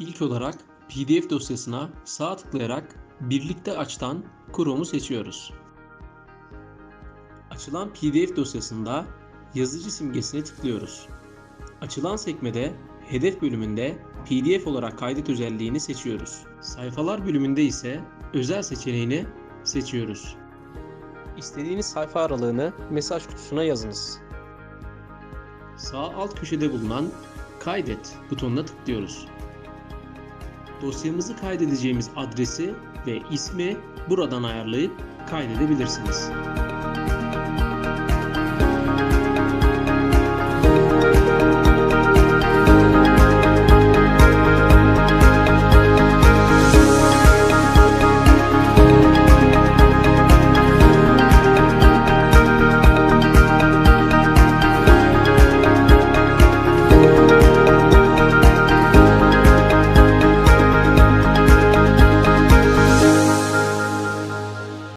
İlk olarak PDF dosyasına sağ tıklayarak birlikte açtan Chrome'u seçiyoruz. Açılan PDF dosyasında yazıcı simgesine tıklıyoruz. Açılan sekmede hedef bölümünde PDF olarak kaydet özelliğini seçiyoruz. Sayfalar bölümünde ise özel seçeneğini seçiyoruz. İstediğiniz sayfa aralığını mesaj kutusuna yazınız. Sağ alt köşede bulunan Kaydet butonuna tıklıyoruz. Dosyamızı kaydedeceğimiz adresi ve ismi buradan ayarlayıp kaydedebilirsiniz.